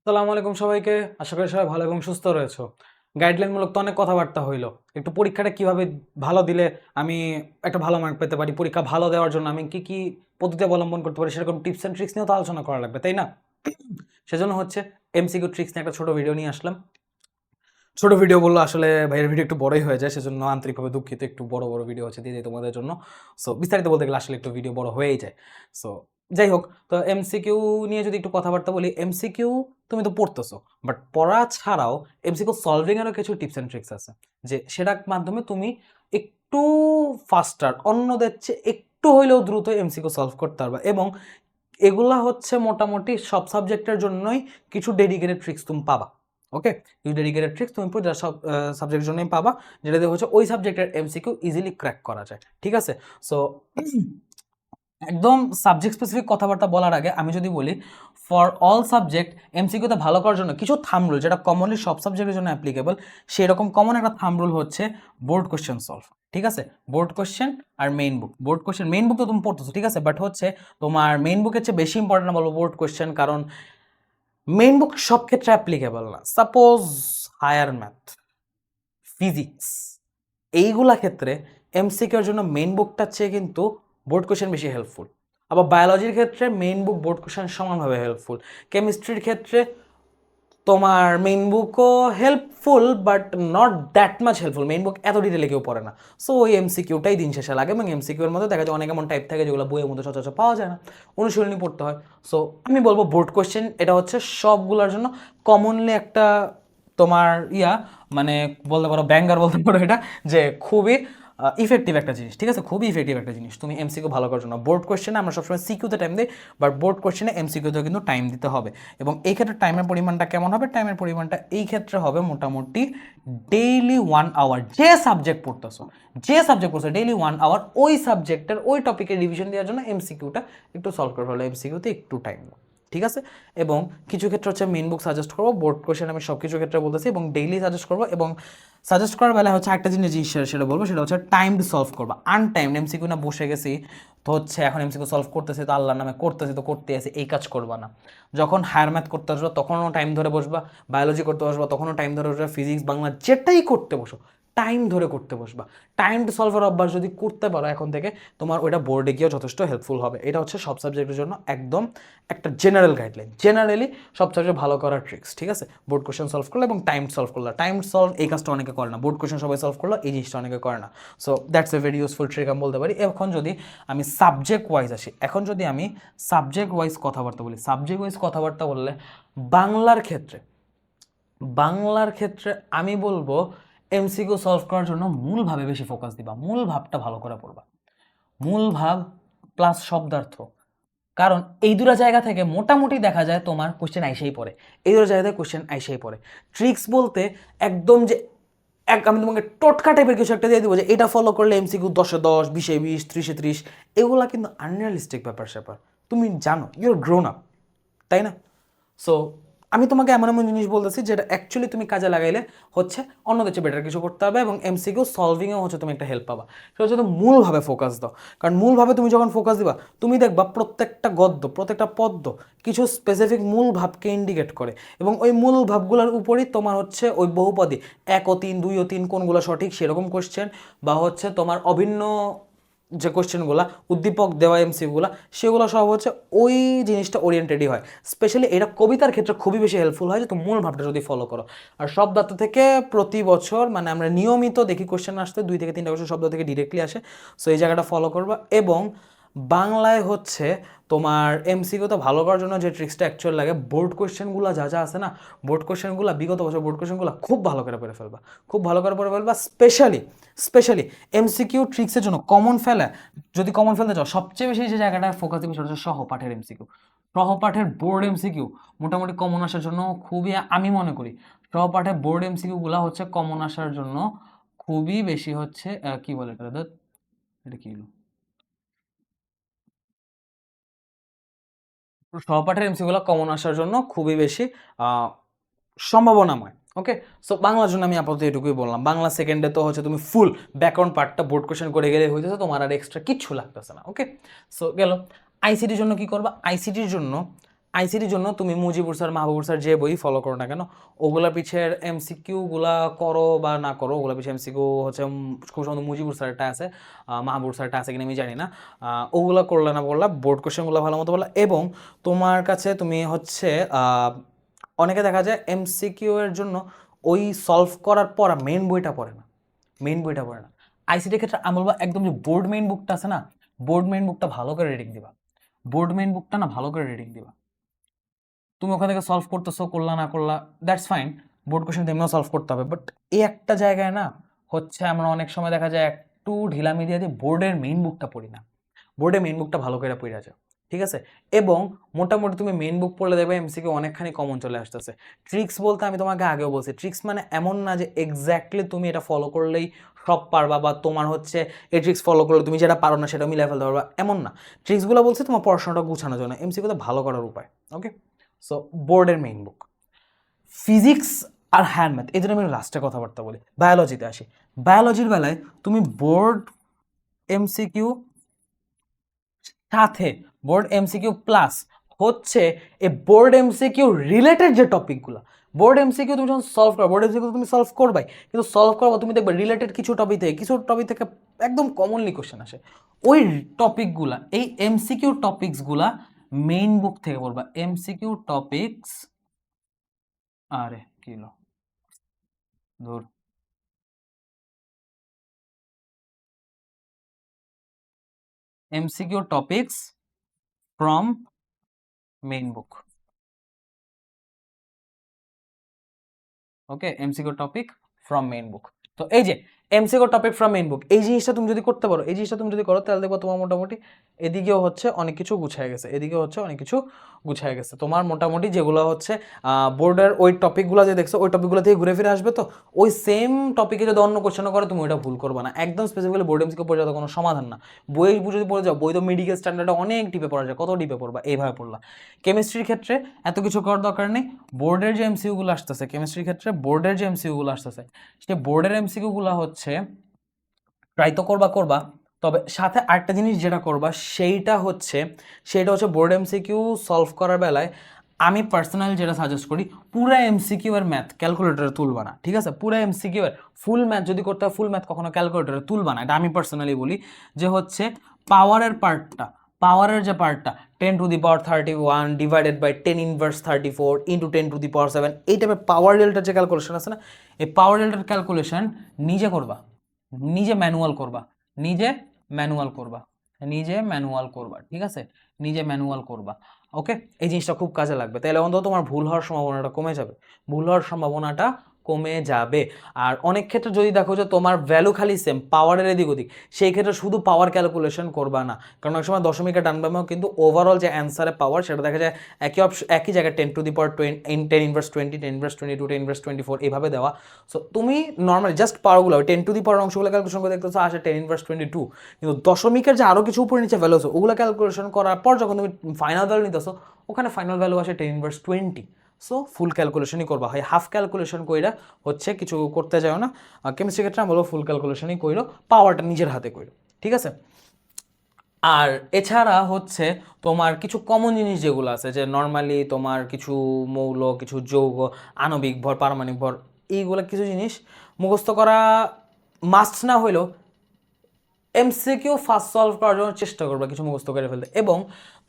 আসসালামু আলাইকুম সবাইকে। আশা করি সবাই ভালো এবং সুস্থ রয়েছো। গাইডলাইনমূলক তো অনেক কথাবার্তা হইল। একটু পরীক্ষাটা কীভাবে ভালো দিলে আমি একটা ভালো মার্ক পেতে পারি? পরীক্ষা ভালো দেওয়ার জন্য আমি কি কি পদ্ধতি অবলম্বন করতে পারি? সেরকম টিপস অ্যান্ড ট্রিক্স নিয়েও তো আলোচনা করা লাগবে, তাই না? সেজন্য হচ্ছে এমসিকিউ ট্রিক্স নিয়ে একটা ছোট ভিডিও নিয়ে আসলাম। ছোট ভিডিও বলল আসলে ভাইয়ের ভিডিও একটু বড়ই হয়ে যায়, সেজন্য আন্তরিকভাবে দুঃখিত। একটু বড় বড় ভিডিও হচ্ছে দিয়ে দিই তোমাদের জন্য। সো বিস্তারিত বলতে গেলে আসলে একটু ভিডিও বড় হয়েই যায়। সো যাই হোক তো এমসিকিউ নিয়ে যদি একটু কথাবার্তা বলি এমসিকিউ তুমি তো পড়তেছো বাট পড়া ছাড়াও এমসিকিউ সলভিংয়েরও কিছু টিপস অ্যান্ড ট্রিক্স আছে, যে সেটার মাধ্যমে তুমি একটু ফাস্টার অন্যদের চেয়ে একটু হইলেও দ্রুত এমসিকিউ সলভ করতে পারবে, এবং এগুলা হচ্ছে মোটামুটি সব সাবজেক্টের জন্যই কিছু ডেডিকেটেড ট্রিক্স তুমি পাবা ওকে কিছু ডেডিকেটেড ট্রিক্স তুমি প্রতিটা সব সাবজেক্টের জন্যই পাবা, যেটা দিয়ে হচ্ছে ওই সাবজেক্টের এমসিকিউ ইজিলি ক্র্যাক করা যায়, ঠিক আছে? সো একদম সাবজেক্ট স্পেসিফিক কথাবার্তা বলার আগে আমি যদি বলি ফর অল সাবজেক্ট এমসিকিউতে ভালো করার জন্য কিছু থাম রুল যেটা কমনলি সব সাবজেক্টের জন্য অ্যাপ্লিকেবল সেই রকম কমন একটা থাম রুল হচ্ছে বোর্ড কোশ্চেন সলভ ঠিক আছে? বোর্ড কোশ্চেন আর main book board question main book তো তুমি পড়তেছো, ঠিক আছে? বাট হচ্ছে তোমার মেইন বুকের চেয়ে বেশি ইম্পর্টেন্ট বলব বোর্ড কোশ্চেন কারণ মেইন বুক সব ক্ষেত্রে অ্যাপ্লিকেবল না। সাপোজ হায়ার ম্যাথ ফিজিক্স এইগুলা ক্ষেত্রে এমসিকিউর জন্য মেইন বুকটার চেয়ে কিন্তু বোর্ড কোশ্চেন বেশি হেল্পফুল আবার বায়োলজির ক্ষেত্রে মেইন বুক বোর্ড কোশ্চেন সমানভাবে হেল্পফুল কেমিস্ট্রির ক্ষেত্রে তোমার main বুকও helpful but not that much helpful main book এত ডিটেলে কেউ পড়ে না। সো ওই এমসিকিউটাই দিন শেষে লাগে এবং এমসিকিউর মধ্যে দেখা যায় অনেক এমন টাইপ থাকে যেগুলো বইয়ের মধ্যে সচরাচর পাওয়া যায় না। অনুশীলনী পড়তে হয়। সো আমি বলব বোর্ড কোশ্চেন এটা হচ্ছে সবগুলোর জন্য কমনলি একটা তোমার ইয়া মানে বলতে পারো ব্যাঙ্গার বলতে পারো এটা, যে খুবই ইফেক্টিভ একটা জিনিস, ঠিক আছে? খুবই ইফেক্টিভ একটা জিনিস। তুমি এমসিকিউ ভালো করার জন্য। বোর্ড কোশ্চেনে আমরা সবসময় সিকিউতে টাইম দিই বাট বোর্ড কোশ্চেনে এমসিকিউতেও কিন্তু টাইম দিতে হবে। এবং এই ক্ষেত্রে টাইমের পরিমাণটা কেমন হবে? টাইমের পরিমাণটা এই ক্ষেত্রে হবে মোটামুটি ডেইলি ওয়ান আওয়ার যে সাবজেক্ট পড়তেছো, যে সাবজেক্ট পড়ছো ডেইলি ওয়ান আওয়ার ওই সাবজেক্টের ওই টপিকের রিভিশন দেওয়ার জন্য এমসিকিউটা একটু সলভ করা হলো এমসিকিউতে একটু টাইম ঠিক আছে? এবং কিছু ক্ষেত্রে হচ্ছে মেন বুক সাজেস্ট করব বোর্ড কোশ্চেন আমি সব কিছু ক্ষেত্রে বলতেছি এবং ডেইলি সাজেস্ট করব এবং সাজেস্ট করার বেলা হচ্ছে একটা জিনিস সেটা- বলব, সেটা হচ্ছে টাইম সলভ করব। আনটাইম এমসিকিউ না বসে গেছি, তো হচ্ছে এখন এমসিকিউ সলভ করতেছি, তো আল্লাহর নামে করতেছি, তো করতে আসি এই কাজ করবা না। যখন হায়ার ম্যাথ করতে আসব, তখনও টাইম ধরে বসবা বায়োলজি করতে বসবা, তখনও টাইম ধরে বসবা ফিজিক্স বাংলা যেটাই করতে বসো টাইম ধরে করতে বসবা। টাইম সলভের অভ্যাস যদি করতে পারো এখন থেকে, তোমার ওইটা বোর্ডে গিয়েও যথেষ্ট হেল্পফুল হবে। এটা হচ্ছে সব সাবজেক্টের জন্য একদম একটা জেনারেল গাইডলাইন জেনারেলি সব সাবজেক্ট ভালো করার ট্রিক্স ঠিক আছে? বোর্ড কোশ্চেন সলভ করল এবং টাইম সলভ করল। টাইম সলভ এই কাজটা অনেকে করে না। বোর্ড কোশ্চেন সবাই সলভ করল, এই জিনিসটা অনেকে করে না। So that's a very useful trick আমি বলতে পারি। এখন যদি আমি সাবজেক্ট ওয়াইজ আসি, এখন যদি আমি সাবজেক্ট ওয়াইজ কথাবার্তা বলি সাবজেক্ট ওয়াইজ কথাবার্তা বললে বাংলার ক্ষেত্রে বাংলার ক্ষেত্রে আমি বলব এমসিকিউ সলভ করার জন্য মূলভাবে বেশি ফোকাস দিবা, মূল ভাবটা ভালো করে পড়বা। মূল ভাব প্লাস শব্দার্থ। কারণ এই দুটো জায়গা থেকে মোটামুটি দেখা যায় তোমার কোশ্চেন আইসেই পড়ে। এই দুটো জায়গা থেকে কোশ্চেন আইসেই পড়ে। ট্রিক্স বলতে একদম যে এক আমি তোমাকে টোটকা টাইপের কিছু একটা দিয়ে দিব যে এটা ফলো করলে এমসিকিউ দশে দশ, বিশে বিশ, ত্রিশে ত্রিশ, এগুলা কিন্তু আনরিয়ালিস্টিক ব্যাপার স্যাপার তুমি জানো ইউর গ্রোন আপ তাই না? সো আমি তোমাকে এমন এমন জিনিস বলতেছি যেটা অ্যাকচুয়ালি তুমি কাজে লাগাইলে হচ্ছে অন্যদের চেয়ে বেটার কিছু করতে হবে এবং এমসিকিউ সলভিংয়েও হচ্ছে তুমি একটা হেল্প পাবা। সেটা হচ্ছে তুমি মূলভাবে ফোকাস দাও। কারণ মূলভাবে তুমি যখন ফোকাস দিবা, তুমি দেখবা প্রত্যেকটা গদ্য, প্রত্যেকটা পদ্য কিছু স্পেসিফিক মূল ভাবকে ইন্ডিকেট করে এবং ওই মূল ভাবগুলোর উপরই তোমার হচ্ছে ওই বহুপদী, এক ও তিন, দুই ও তিন কোনগুলো সঠিক সেরকম কোশ্চেন বা হচ্ছে তোমার অভিন্ন যে কোয়েশ্চেনগুলো উদ্দীপক দেওয়া এমসিগুলো সেগুলো সব হচ্ছে ওই জিনিসটা ওরিয়েন্টেডই হয়। স্পেশালি এটা কবিতার ক্ষেত্রে খুবই বেশি হেল্পফুল হয় যে তুমি মূল ভাবটা যদি ফলো করো। আর শব্দার্থ থেকে প্রতি বছর মানে আমরা নিয়মিত দেখি কোয়েশ্চেন আসতে, দুই থেকে তিনটা বছর শব্দ থেকে ডিরেক্টলি আসে। সো এই জায়গাটা ফলো করবা এবং বাংলায় হচ্ছে তোমার এমসিকিউতে ভালো করার জন্য যে ট্রিক্সটা অ্যাকচুয়াল লাগে বোর্ড কোশ্চেনগুলো যা যা আছে না বোর্ড কোশ্চেনগুলো বিগত বছর বোর্ড কোশ্চেনগুলো খুব ভালো করে পড়ে ফেলবা। খুব ভালো করে পড়ে ফেলবা স্পেশালি স্পেশালি এমসিকিউ ট্রিক্সের জন্য কমন ফেলে যদি কমন ফেলতে চাও, সবচেয়ে বেশি যে জায়গাটা ফোকাস দিবে সেটা হচ্ছে সহপাঠের এমসিকিউ সহপাঠের বোর্ড এমসিকিউ মোটামুটি কমন আসার জন্য খুবই, আমি মনে করি, সহপাঠের বোর্ড এমসিকিউগুলো হচ্ছে কমন আসার জন্য খুবই বেশি হচ্ছে কি বলে এটা? এটা কি হলো? সহপাঠের এমসিগুলো কমন আসার জন্য খুবই বেশি সম্ভাবনাময় ওকে সো বাংলার জন্য আমি আপাতত এটুকুই বললাম। বাংলা সেকেন্ডে তো হচ্ছে তুমি ফুল ব্যাকগ্রাউন্ড পার্টটা বোর্ড কোশ্চেন করে গেলে হইতেছে তোমার আর এক্সট্রা কিচ্ছু লাগতেছে না ওকে সো গেল। আইসিটির জন্য কি করবা? আইসিটির জন্য আইসিটির জন্য তুমি মুজিবুর স্যার মাহবুবুর স্যার যে বই ফলো করো না কেন, ওগুলা পিছের এমসিকিউগুলা করো বা না করো, ওগুলা পিছিয়ে এমসিকিউ হচ্ছে খুব সম্ভবত মুজিবুর স্যারটা আছে মাহবুবুর স্যারটা আছে কিনা আমি জানি না ওগুলা করলে না বললা বোর্ড কোশ্চেনগুলো ভালো মতো বললা, এবং তোমার কাছে তুমি হচ্ছে অনেকে দেখা যায় এমসিকিউ এর জন্য ওই সলভ করার পর মেন বইটা পড়ে না মেন বইটা পড়ে না। আইসিটির ক্ষেত্রে আমি বলব একদম যে বোর্ড মেইন বুকটা আছে না বোর্ড মেইন বুকটা ভালো করে রিডিং দিবা বোর্ড মেইন বুকটা না ভালো করে রিডিং দিবা। তুমি ওখান থেকে সলভ করতেছো, করলা, না করলা দ্যাটস ফাইন বোর্ড কোশ্চেন তেমনিও সলভ করতে হবে বাট এই একটা জায়গায় না হচ্ছে আমরা অনেক সময় দেখা যায় একটু ঢিলামি দিয়ে দিয়ে বোর্ডের মেইন বুকটা পড়ি না। বোর্ডের মেইন বুকটা ভালো করে পড়ে যায় ঠিক আছে? এবং মোটামুটি তুমি মেইন বুক পড়লে দেখবে এমসিকে অনেকখানি কমন চলে আসতেছে। ট্রিক্স বলতে আমি তোমাকে আগেও বলছি ট্রিক্স মানে এমন না যে এক্স্যাক্টলি তুমি এটা ফলো করলেই সব পারবা বা তোমার হচ্ছে এই ট্রিক্স ফলো করলে তুমি যেটা পারো না সেটা মিলাই ফেলতে পারবা এমন না। ট্রিক্সগুলো বলছি তোমার পড়াশোনাটা গুছানোর জন্য এমসিকিউতে ভালো করার উপায় ওকে সো বোর্ডের মেইন বুক ফিজিক্স আর হ্যান্ড ম্যাথ এই জন্য আমি লাস্টে কথাবার্তা বলি। বায়োলজিতে আসি। বায়োলজির বেলায় তুমি বোর্ড এমসিকিউ সাথে বোর্ড এমসিকিউ প্লাস হচ্ছে এই বোর্ড এমসিকিউ রিলেটেড যে টপিকগুলো বোর্ড এমসিকিউ তুমি যখন সলভ করো বোর্ড এমসিকিউ তুমি সলভ করবাই। কিন্তু সলভ করব, তুমি দেখবে রিলেটেড কিছু টপিক থেকে, কিছু টপিক থেকে একদম কমনলি কোশ্চেন আসে। ওই টপিকগুলা এই এমসিকিউ টপিকসগুলা মেইন বুক থেকে পড়বা এমসিকিউ টপিকস আরে, কি হলো? ধর। MCQ topics from main book okay MCQ topic from main book তো এই যে MCQ topic from main book এই জিনিসটা তুমি যদি করতে পারো, এই জিনিসটা তুমি যদি করো, তাহলে দেখব তোমার মোটামুটি এদিকেও হচ্ছে অনেক কিছু গুছায় গেছে, এদিকেও হচ্ছে অনেক কিছু গুছায় গেছে। তোমার মোটামুটি যেগুলো হচ্ছে বোর্ডের ওই টপিকগুলো যে দেখছ, ওই টপিকগুলো থেকে ঘুরে ফিরে আসবে তো? ওই সেম টপিকে যদি অন্য কোশ্চেনও করে, তুমি ওইটা ভুল করবে না। একদম স্পেসিফিক্যালি বোর্ড এমসিকিউ পড়ে যাওয়া কোনো সমাধান না। বই যদি পড়ে যাও, বই তো মেডিকেল স্ট্যান্ডার্ডে অনেক ডিপে পড়া যায়, কত ডিপে পড়বা? এইভাবে পড়লা। কেমিস্ট্রির ক্ষেত্রে এত কিছু করার দরকার নেই। বোর্ডের যে এমসিকিউগুলো আসতেছে কেমিস্ট্রির ক্ষেত্রে বোর্ডের যে এমসিকিউগুলো আসতেছে সে বোর্ডের এমসিকিউগুলো হচ্ছে ট্রাই তো করবা করবা, তবে সাথে আরেকটা জিনিস যেটা করবা, সেইটা হচ্ছে সেইটা হচ্ছে বোর্ড এমসিকিউ সলভ করার বেলায় আমি পার্সোনালি যেটা সাজেস্ট করি, পুরো এমসিকিউ আর ম্যাথ ক্যালকুলেটরে তুলবা না, ঠিক আছে? পুরো এমসিকিউ আর ফুল ম্যাথ যদি করতে হয় ফুল ম্যাথ কখনো ক্যালকুলেটরে তুলবা না, এটা আমি পার্সোনালি বলি, যে হচ্ছে পাওয়ারের পার্টটা পাওয়ারের যে পার্টটা ten to the power thirty one divided by ten inverse thirty four into ten to the power seven এই টাইপের পাওয়ার ডেল্টার যে ক্যালকুলেশন আছে না, এই পাওয়ার ডেল্টার ক্যালকুলেশন নিজে করবা, নিজে ম্যানুয়াল করবা, নিজে ম্যানুয়াল করবা, নিজে ম্যানুয়াল করবা, ঠিক আছে? নিজে ম্যানুয়াল করবা ওকে এই জিনিসটা খুব কাজে লাগবে। তাহলে অন্তত তোমার ভুল হওয়ার সম্ভাবনাটা কমে যাবে। ভুল হওয়ার সম্ভাবনাটা কমে যাবে। আর অনেক ক্ষেত্রে যদি দেখো যে তোমার ভ্যালু খালি সেম পাওয়ারের এদিক ওদিক, সেই ক্ষেত্রে শুধু পাওয়ার ক্যালকুলেশন করবা না। কারণ অনেক সময় দশমিকের ডানবামেও কিন্তু ওভারঅল যে অ্যান্সারে পাওয়ার সেটা দেখা যায় একই অপশন একই জায়গায় ten to the power twenty ten inverse twenty ten inverse twenty two ten inverse twenty four এইভাবে দেওয়া। সো তুমি নর্মালি জাস্ট পাওয়ারগুলো টেন টু দি পাওয়ার অংশগুলো ক্যালকুলেশন করে দেখতেছো আসে টেন ইনভার্স টোয়েন্টি টু কিন্তু দশমিকের যে আরও কিছু উপরে নিচে ভ্যালু আছে, ওগুলো ক্যালকুলেশন করার পর যখন তুমি ফাইনাল ভ্যালু নিতেছো, ওখানে ফাইনাল ভ্যালু আসে ten inverse twenty so full ক্যালকুলেশনই করবা। হয় হাফ ক্যালকুলেশন কইরা হচ্ছে কিছু করতে যাও না। কেমিস্ট্রি ক্ষেত্রে আমরা ফুল ক্যালকুলেশনই কইরো পাওয়ারটা নিজের হাতে কইরো। ঠিক আছে? আর এছাড়া হচ্ছে তোমার কিছু কমন জিনিস যেগুলো আছে, যে নর্মালি তোমার কিছু মৌল, কিছু যৌগ, আণবিক ভর, পারমাণবিক ভর, এইগুলো কিছু জিনিস মুখস্থ করা মাস্ট না হলেও এমসিকিউ ফার্স্ট সলভ করার জন্য চেষ্টা করবে, কিছু মুখস্থ করে ফেলতে। এবং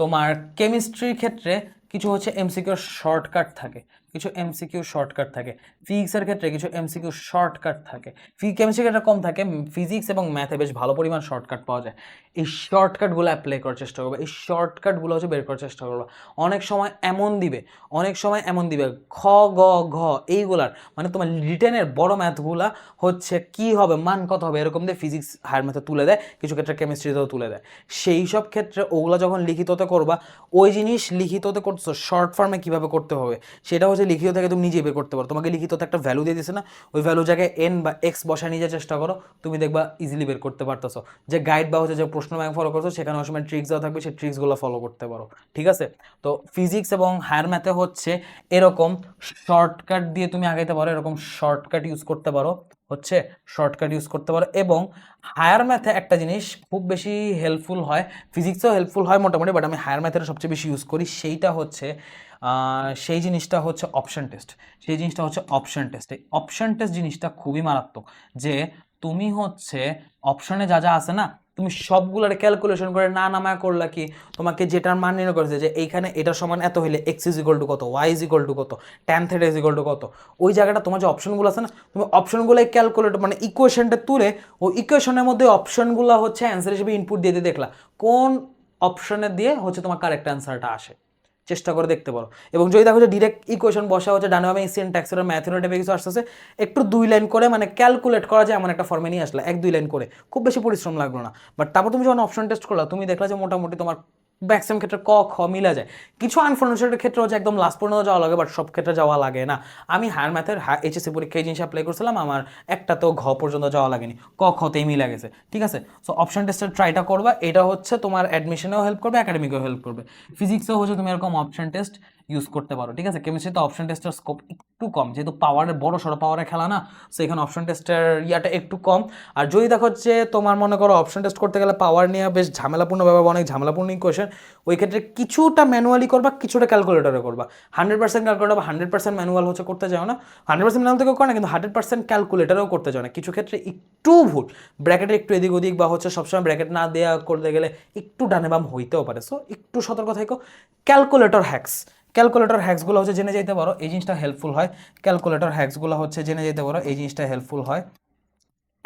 তোমার কেমিস্ট্রির ক্ষেত্রে কিছু হচ্ছে এমসিকিউর শর্টকাট থাকে। কিছু এমসিকিউ শর্টকাট থাকে। ফিজিক্সের ক্ষেত্রে কিছু এমসিকিউ শর্টকাট থাকে। ফি কেমিস্ট্রি ক্ষেত্রে কম থাকে। ফিজিক্স এবং ম্যাথে বেশ ভালো পরিমাণ শর্টকাট পাওয়া যায়। এই শর্টকাটগুলো অ্যাপ্লাই করার চেষ্টা করবে। এই শর্টকাটগুলো হচ্ছে বের করার চেষ্টা করবে। অনেক সময় এমন দিবে, অনেক সময় এমন দিবে, খ, গ, ঘ, এইগুলার মানে তোমার রিটেনের বড় ম্যাথগুলা হচ্ছে কি হবে, মান কত হবে, এরকম দিয়ে ফিজিক্স হায়ার ম্যাথে তুলে দেয়, কিছু ক্ষেত্রে কেমিস্ট্রিতেও তুলে দেয়। সেই সব ক্ষেত্রে ওগুলো যখন লিখিততে করবা, ওই জিনিস লিখিততে করছ শর্ট ফর্মে কীভাবে করতে হবে, সেটা হচ্ছে লিখিত থাকে, তুমি নিজে বের করতে পারো। তোমাকে লিখিত একটা ভ্যালু দিয়ে দিছে না, ওই ভ্যালু জায়গায় এন বা এক্স বসায় নিজে চেষ্টা করো, তুমি দেখবা ইজিলি বের করতে পারতেছো। যে গাইড বা হচ্ছে যে প্রশ্ন ব্যাংক ফলো করছ, সেখানে অনেক সময় ট্রিক্স দেওয়া থাকবে, সেই ট্রিক্সগুলো ফলো করতে পারো। ঠিক আছে? তো ফিজিক্স এবং হায়ার ম্যাথে হচ্ছে এরকম শর্টকাট দিয়ে তুমি আগাইতে পারো, এরকম শর্টকাট ইউজ করতে পারো, হচ্ছে শর্টকাট ইউজ করতে পারো এবং হায়ার ম্যাথে একটা জিনিস খুব বেশি হেল্পফুল হয় ফিজিক্সেও হেল্পফুল হয় মোটামুটি বাট আমি হায়ার ম্যাথের সবচেয়ে বেশি ইউজ করি, সেইটা হচ্ছে সেই জিনিসটা হচ্ছে অপশন টেস্ট সেই জিনিসটা হচ্ছে অপশন টেস্ট এই অপশন টেস্ট জিনিসটা খুবই মারাত্মক যে তুমি হচ্ছে অপশনে যা যা আছে না, তুমি সবগুলোর ক্যালকুলেশন করে না নামায় করলা কি? তোমাকে যেটার মান নির্ণয় করেছে যে এইখানে এটার সমান এত হইলে এক্স ইজ ইকুয়াল টু কত ওয়াই ইজ ইকুয়াল টু কত tan theta is equal to কত। ওই জায়গাটা তোমার যে অপশনগুলো আছে না, তুমি অপশনগুলোই ক্যালকুলেট মানে ইকুয়েশনটা তুলে ওই ইকুয়েশনের মধ্যে অপশনগুলো হচ্ছে অ্যান্সার হিসেবে ইনপুট দিয়ে দিয়ে দেখলা। কোন অপশনে দিয়ে হচ্ছে তোমার কারেক্ট অ্যান্সারটা আসে। চেষ্টা করে দেখতে পারো। এবং যদি দেখো যে ডিরেক্ট ইকুয়েশন বসা হচ্ছে ডানোভাবে বামে সিনট্যাক্সের ম্যাথমেটিক্যাল কিছু আসতেছে, একটু দুই লাইন করে মানে ক্যালকুলেট করা যায় এমন একটা ফর্মে নিয়ে আসলে, এক দুই লাইন করে। খুব বেশি পরিশ্রম লাগল না। বাট তারপর তুমি যখন অপশন টেস্ট করলা, তুমি দেখলা যে মোটামুটি তোমার ম্যাক্সিমাম ক্ষেত্রে ক, খ মিলা যায়। কিছু আনফর্চুনেটের ক্ষেত্রে হচ্ছে একদম লাস্ট পর্যন্ত যাওয়া লাগে বাট সব ক্ষেত্রে যাওয়া লাগে না। আমি হায়ার ম্যাথের এইচএসসি পরীক্ষায় জিনিস অ্যাপ্লাই করছিলাম, আমার একটা তো ঘ পর্যন্ত যাওয়া লাগেনি। ক, খতেই মিলা গেছে, ঠিক আছে? সো অপশন টেস্টের ট্রাইটা করবা, এটা হচ্ছে তোমার অ্যাডমিশনেও হেল্প করবে একাডেমিকেও হেল্প করবে। ফিজিক্সেও হচ্ছে তুমি এরকম অপশন টেস্ট ইউজ করতে পারো, ঠিক আছে? কেমিস্ট্রিতে অপশন টেস্টের স্কোপ একটু কম, যেহেতু পাওয়ারের বড় সড়ো পাওয়ারের খেলা না সো এখানে অপশন টেস্টের ইয়াটা একটু কম। আর যদি দেখো যে তোমার মনে করো অপশন টেস্ট করতে গেলে পাওয়ার নিয়ে বেশ ঝামেলাপূর্ণ ব্যাপার অনেক ঝামেলাপূর্ণ ইকুয়েশন ওই ক্ষেত্রে কিছুটা ম্যানুয়ালি করবা, কিছুটা ক্যালকুলেটরে করবা। হান্ড্রেড পার্সেন্ট ক্যালকুলেটর বা হান্ড্রেড পার্সেন্ট ম্যানুয়াল হচ্ছে করতে যাও না। হান্ড্রেড পার্সেন্ট ম্যানুয়াল থেকেও করে না, কিন্তু হান্ড্রেড পার্সেন্ট ক্যালকুলেটরেও করতে যাও না। কিছু ক্ষেত্রে একটু ভুল ব্র্যাকেটে একটু এদিক ওদিক, বা হচ্ছে সবসময় ব্র্যাকেট না দেওয়া করতে গেলে একটু ডানে বাম হইতেও পারে। সো একটু সতর্ক থাকো ক্যালকুলেটর হ্যাক্স ক্যালকুলেটর হ্যাক্সগুলো হচ্ছে জেনে যেতে পারো, এই জিনিসটা হেল্পফুল হয়। ক্যালকুলেটর হ্যাক্সগুলো হচ্ছে জেনে যেতে পারো, এই জিনিসটা হেল্পফুল হয়।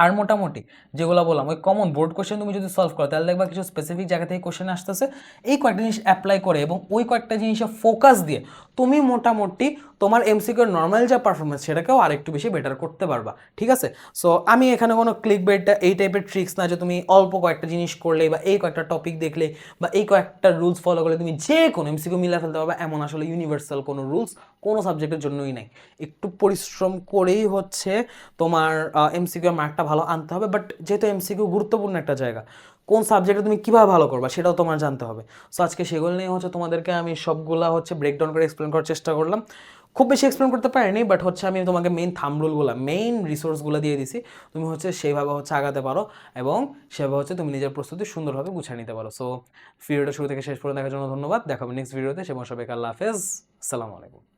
আর মোটামুটি যেগুলো বললাম, ওই কমন বোর্ড কোশ্চেন তুমি যদি সলভ করো, তাহলে দেখবা কিছু স্পেসিফিক জায়গা থেকে কোশ্চেন আসতেছে। এই কয়েকটা জিনিস অ্যাপ্লাই করে এবং ওই কয়েকটা জিনিসে ফোকাস দিয়ে তুমি মোটামুটি তোমার এমসিকিউর নর্মাল যা পারফরমেন্স সেটাকেও আরেকটু বেশি বেটার করতে পারবা, ঠিক আছে? সো আমি এখানে কোনো ক্লিক বেডটা এই টাইপের ট্রিক্স না যে তুমি অল্প কয়েকটা জিনিস করলে বা এই কয়েকটা টপিক দেখলে বা এই কয়েকটা রুলস ফলো করলে তুমি যে কোনো এমসিকিউ মিলা ফেলতে পারবে, এমন আসলে ইউনিভার্সাল কোনো রুলস কোনো সাবজেক্টের জন্যই নাই। একটু পরিশ্রম করেই হচ্ছে তোমার এমসিকিউ মার্কটা ভালো আনতে হবে বাট যেহেতু এমসিকিউ গুরুত্বপূর্ণ একটা জায়গা, কোন সাবজেক্টে তুমি কীভাবে ভালো করবা সেটাও তোমার জানতে হবে। সো আজকে সেগুলো নিয়ে হচ্ছে তোমাদেরকে আমি সবগুলা হচ্ছে ব্রেকডাউন করে এক্সপ্লেন করার চেষ্টা করলাম। খুব বেশি এক্সপ্লেন করতে পারিনি বাট হচ্ছে আমি তোমাকে মেইন থামরুলগুলো মেইন রিসোর্সগুলো দিয়ে দিছি। তুমি হচ্ছে সেইভাবে হচ্ছে আগাতে পারো এবং সেভাবে হচ্ছে তুমি নিজের প্রস্তুতি সুন্দরভাবে গুছিয়ে নিতে পারো। সো ভিডিওটা শুরু থেকে শেষ পর্যন্ত দেখার জন্য ধন্যবাদ। দেখাবো নেক্সট ভিডিওতে সে সবাইকে আল্লাহ হাফেজ। আসসালামু আলাইকুম।